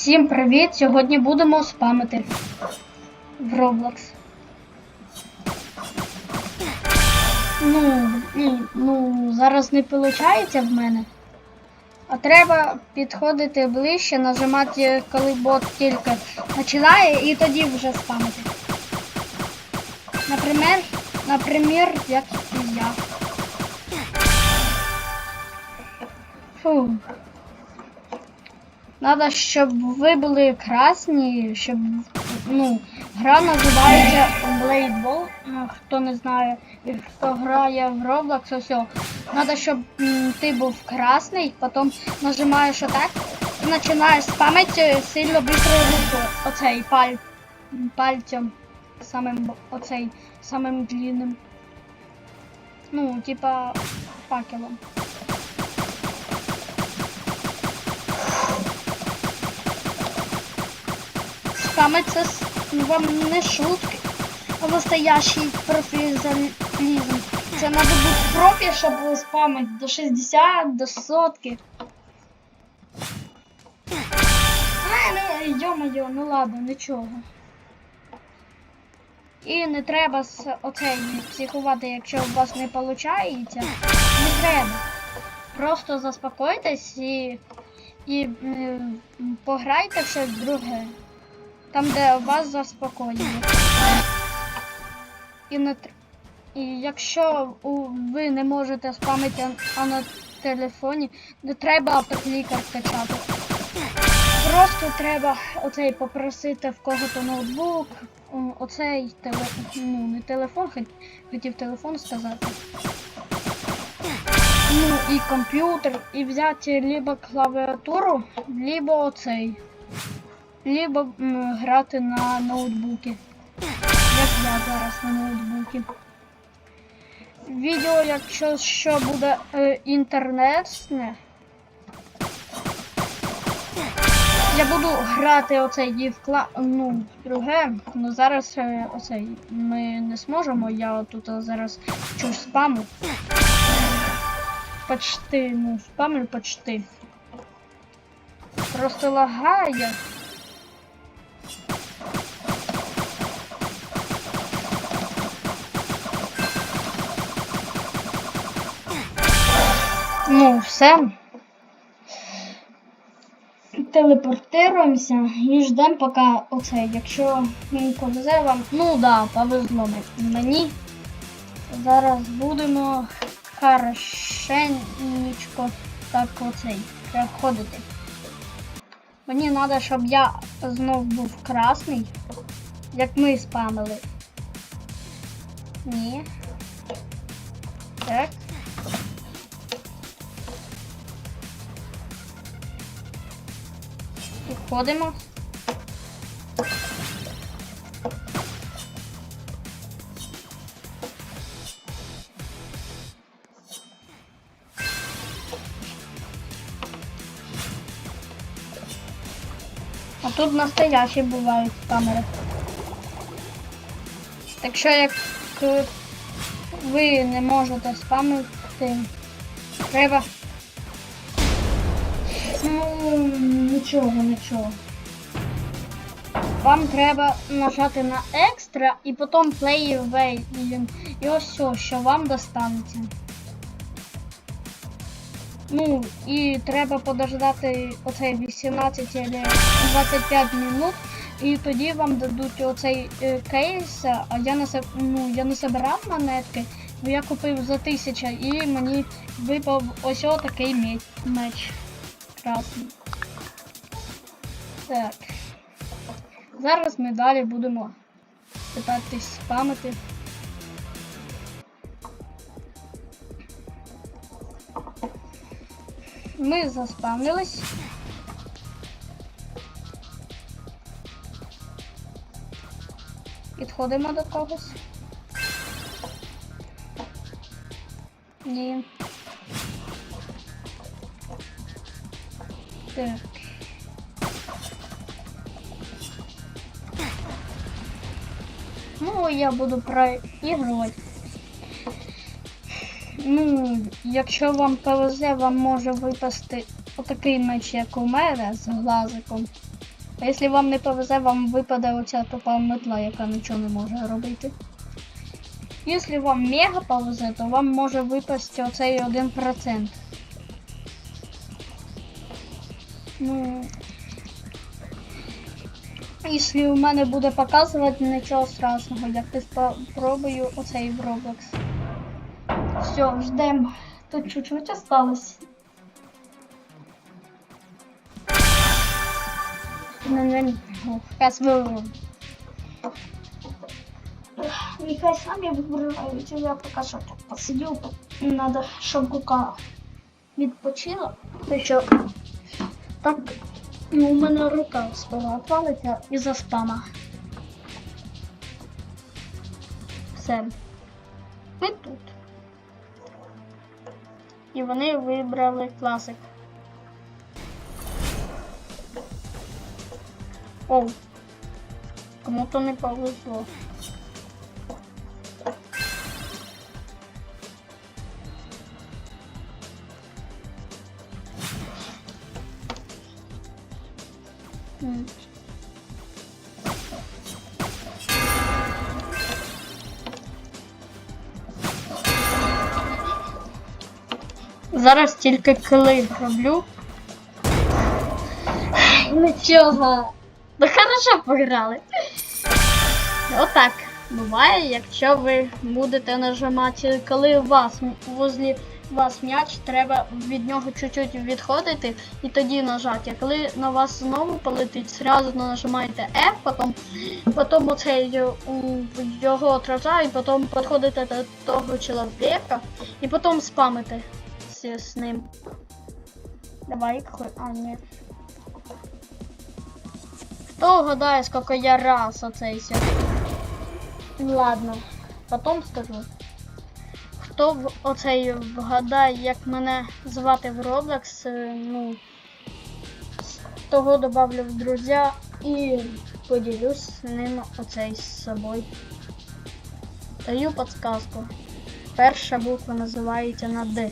Всім привіт! Сьогодні будемо спамити в Roblox. Ну, ні, ну, зараз не виходить в мене. А треба підходити ближче, нажимати, коли бот тільки починає, і тоді вже спамити. Наприклад, наприклад, як і я. Фу. Надо, щоб ви були красні, щоб ну, гра називається Blade Ball. Ну, хто не знає, і хто грає в Roblox, ось. Надо, щоб м, ти був красний, потім нажимаєш отак і починаєш спамити сильно быстро руку. Оцей паль, пальцем. Самим оцей, самим длинним. Ну, типа факелом. Саме це вам не шутки, а настоящий професіоналізм. Це треба бути профі, щоб спамити до 60, до сотки. А, ну, йо-моє, ну ладно, нічого. І не треба з оцей психувати, якщо у вас не виходить. Не треба. Просто заспокойтесь і, і м, пограйте щось друге. Там, де вас заспокоює. І, не, і якщо ви не можете спамити а на телефоні, не треба автоклікер качати. Просто треба оцей попросити в кого-то ноутбук, оцей телефон, ну не телефон, хотів телефон сказати. Ну і комп'ютер, і взяти либо клавіатуру, либо оцей либо грати на ноутбуці. Як я зараз на ноутбуці. Відео, якщо що буде е, інтернетне. Я буду грати оцей дівкла, ну, друге, ну зараз е, оцей ми не зможемо, я тут зараз щось спаму. Почти, ну, спамлю почти. Просто лагає. Ну, все. Телепортируємося і ждемо, поки оце, якщо він повезе вам. Ну да, повезло мені. Зараз будемо хорошенечко так оцей переходити. Мені треба, щоб я знов був красний, як ми спамили. Ні. Так. Підходимо. А тут настоящі бувають камери. Так що як ви не можете спамити, треба. Нічого, нічого. Вам треба нажати на екстра і потім play away. І, ось все, що вам достанеться. Ну, і треба подождати оцей 18 або 25 минут, і тоді вам дадуть оцей е, кейс, а я не ну, я не собирав монетки, бо я купив за 1000 і мені випав ось такий меч. меч красний. Так. Зараз ми далі будемо питатись спамити. Ми заспавнились. Підходимо до когось. Ні. Так. Ну, я буду проігрувати. Ну, якщо вам повезе, вам може випасти отакий меч, як у мене, з глазиком. А якщо вам не повезе, вам випаде оця тупа метла, яка нічого не може робити. Якщо вам мега повезе, то вам може випасти оцей 1%. Ну, якщо у мене буде показувати нічого страшного, ти спробую оцей в Roblox. Все, ждем. Тут чуть-чуть осталось. Сейчас выберу. Нехай самі вибирають, а я поки що тут посидю. Надо, щоб кука відпочила. То що так ну, у мене рука спала палиця із-за спама. Все. Ми тут. І вони вибрали класик. Оу. кому-то не повезло. Зараз тільки кили роблю. Нічого. Ну хорошо пограли. Отак. Буває, якщо ви будете нажимати, коли у вас возле вас м'яч, треба від нього чуть-чуть відходити і тоді нажати. А коли на вас знову полетить, зразу нажимаєте F, потім, потім оцей е, його отражає, потім підходите до того чоловіка і потім спамите з, ним. Давай. А, нет. Кто угадает, сколько я раз оцейся? Ладно, потом скажу. Хто в- оцей вгадає, як мене звати в Roblox, е, ну, того добавлю в друзі і поділюсь з ним оцей з собою. Даю подсказку. Перша буква називається на Д.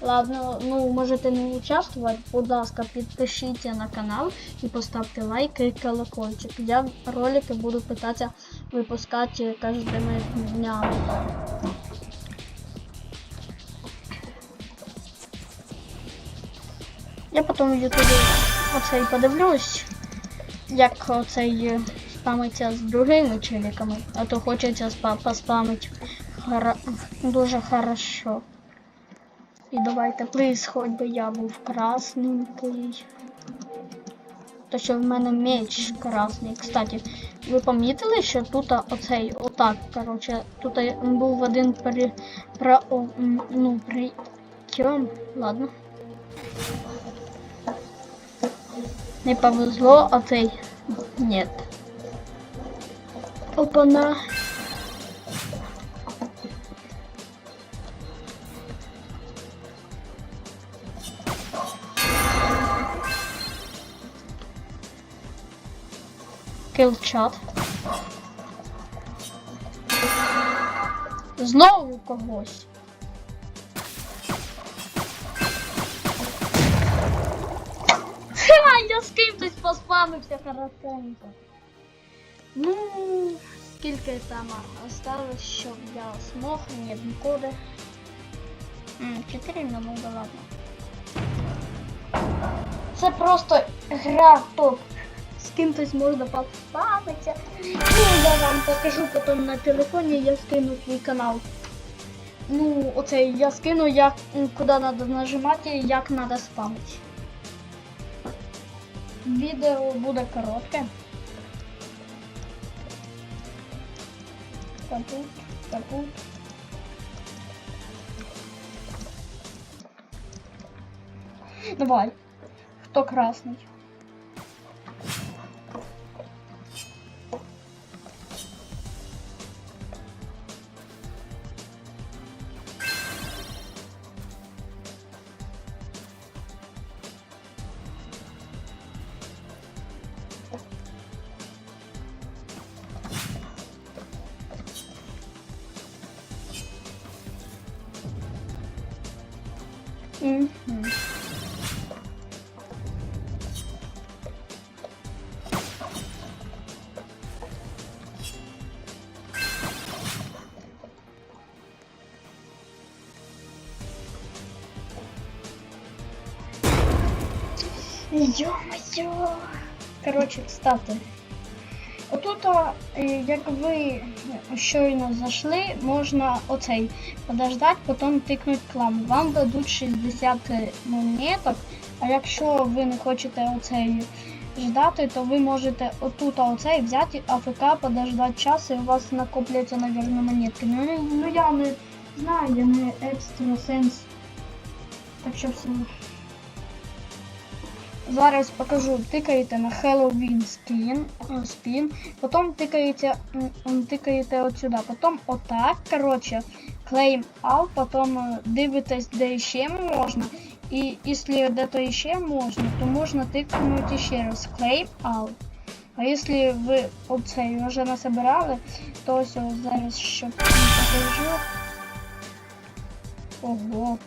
Ладно, ну можете не участвувати, будь ласка, підпишіться на канал і поставте лайк і колокольчик. Я ролики буду питатися випускати кожними днями. Я потім в ютубі оцей подивлюсь, як оцей е, спамиться з другими челіками, а то хочеться спа- поспамити хара... дуже хорошо. І давайте плиз, хоч би я був красненький. То що в мене меч красний. Кстати, ви помітили, що тут оцей отак, короче, тут був один при, про, ну, при, ладно. Не повезло, а цей нет. Опана. Килчат. Знову когось. Ха, я з кимось поспамився хорошенько. Ну, скільки там осталось, щоб я смог, ні, нікуди. Чотири минути, ладно. Це просто гра топ. З кимось можна поспамитися. Ну, я вам покажу потім на телефоні, я скину свій канал. Ну, оце я скину, як, куди треба нажимати, як треба спамити. Відео буде коротке. Капут, капут. Давай. Хто красний? Угу. Ё-моё! Короче, встаты. Отут, а, е, як ви щойно зайшли, можна оцей подождати, потім тикнути клам. Вам дадуть 60 монеток, а якщо ви не хочете оцей ждати, то ви можете отут оцей взяти АФК, подождати час і у вас накопляться, навірно, монетки. Ну, ну я не знаю, я не екстрасенс. Так що все. Зараз покажу. Тикаєте на Halloween skin, е, spin, потім тикаєте, тикаєте от сюди, потім отак, коротше, claim all, потім е, дивитесь, де ще можна. І якщо де-то ще можна, то можна тикнути ще раз claim all. А якщо ви оцей вже насобирали, то ось зараз щоб покажу. Ого.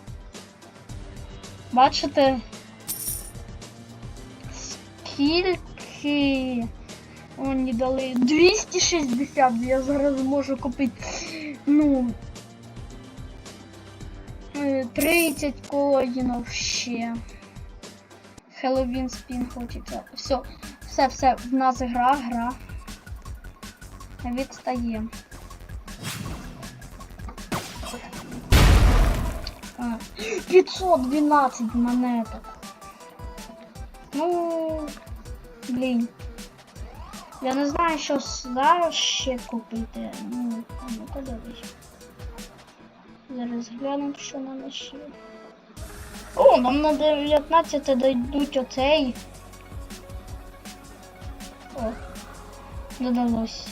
Бачите? Скільки мені дали? 260, я зараз можу купити. Ну. е, 30 коїнів ще. Хеллоуін спін хочеться. Все, все, все, в нас гра, гра. Відстає. А, 512 монеток. Ну, блін. Я не знаю, що зараз ще купити. Ну, а ну-ка дивись. Зараз глянемо, що нам ще. О, нам на 19 дойдуть оцей. О, додалось.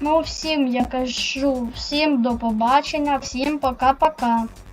Ну, всім я кажу, всім до побачення, всім пока-пока.